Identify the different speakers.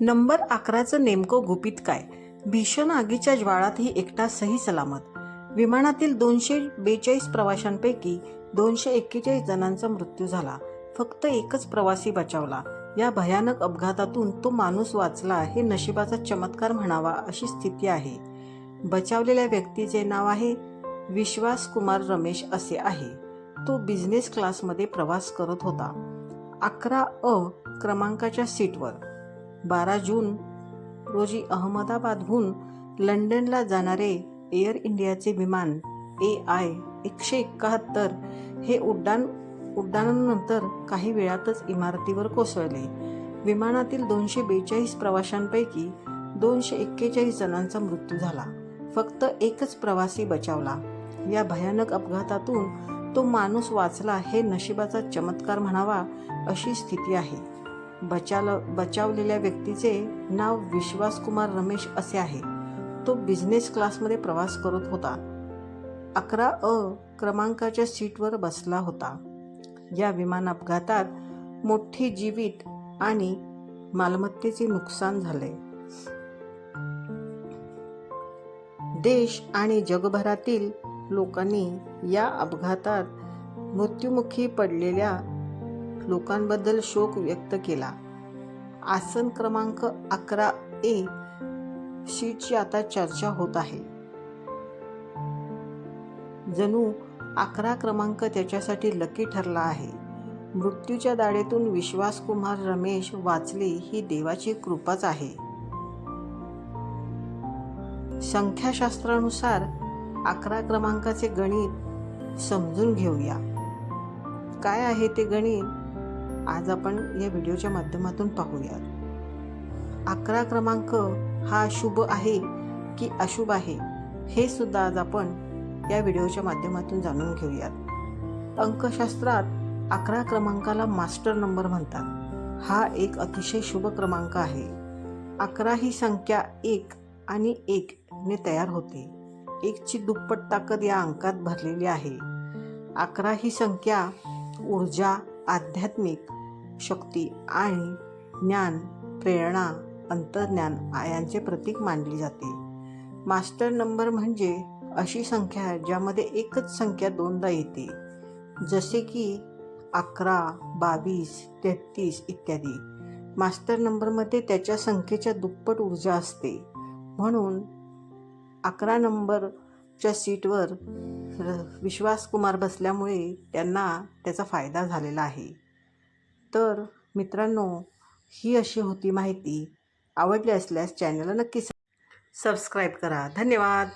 Speaker 1: Number अकराचं नेमकं गुपित काय? भीषण आगीच्या ज्वाळातही एकटा सही सलामत. विमानातील दोनशे बेचाळीस प्रवाशांपैकी दोनशे एक्केचाळीस जणांचा मृत्यू झाला. फक्त एकच प्रवासी बचावला. या भयानक अपघातातून तो माणूस वाचला हे नशिबाचा चमत्कार म्हणावा अशी स्थिती आहे. बचावलेल्या व्यक्तीचे नाव आहे विश्वास कुमार रमेश असे आहे. तो बिझनेस क्लासमध्ये प्रवास करत होता. अकरा अ क्रमांकाच्या सीटवर बारा जून रोजी अहमदाबादहून लंडनला जाणारे एअर इंडियाचे विमान ए आय एकशे एकाहत्तर हे उड्डाण उड्डाणानंतर काही वेळातच इमारतीवर कोसळले. विमानातील दोनशे बेचाळीस प्रवाशांपैकी दोनशे एक्केचाळीस जणांचा मृत्यू झाला. फक्त एकच प्रवासी बचावला. या भयानक अपघातातून तो माणूस वाचला हे नशिबाचा चमत्कार म्हणावा अशी स्थिती आहे. बचाल बचावलेल्या व्यक्तीचे नाव विश्वास कुमार रमेश असे आहे. तो बिझनेस क्लासमध्ये प्रवास करत होता. अकरा अ क्रमांकाच्या सीटवर बसला होता. या विमान अपघातात मोठी जीवित आणि मालमत्तेचे नुकसान झाले. देश आणि जगभरातील लोकांनी या अपघातात मृत्युमुखी पडलेल्या लोकांबद्दल शोक व्यक्त केला. आसन क्रमांक अकरा ए शीटची आता चर्चा होत आहे. जणू अकरा क्रमांक त्याच्यासाठी लकी ठरला आहे. मृत्यूच्या दाढेतून विश्वास कुमार रमेश वाचले ही देवाची कृपाच आहे. संख्याशास्त्रानुसार अकरा क्रमांकाचे गणित समजून घेऊया. काय आहे ते गणित? आज आपण या व्हिडिओच्या माध्यमातून पाहूयात. अकरा क्रमांक हा शुभ आहे की अशुभ आहे हे सुद्धा आज आपण या व्हिडिओच्या माध्यमातून जाणून घेऊयात. अंकशास्त्रात अकरा क्रमांकाला मास्टर नंबर म्हणतात. हा एक अतिशय शुभ क्रमांक आहे. अकरा ही संख्या एक आणि एक ने तयार होते. एकची दुप्पट ताकद या अंकात भरलेली आहे. अकरा ही संख्या ऊर्जा आध्यात्मिक शक्ती आणि ज्ञान प्रेरणा अंतर्ज्ञान यांचे प्रतीक मानली जाते. मास्टर नंबर म्हणजे अशी संख्या ज्यामध्ये एकच संख्या दोनदा येते. जसे की अकरा बावीस तेहतीस इत्यादी. मास्टर नंबरमध्ये त्याच्या संख्येच्या दुप्पट ऊर्जा असते. म्हणून अकरा नंबरच्या सीटवर विश्वास कुमार बसल्यामुळे त्यांना त्याचा फायदा झालेला आहे. तर मित्रांनो ही अशी होती माहिती. आवडली असल्यास चॅनलला नक्की सबस्क्राईब करा. धन्यवाद!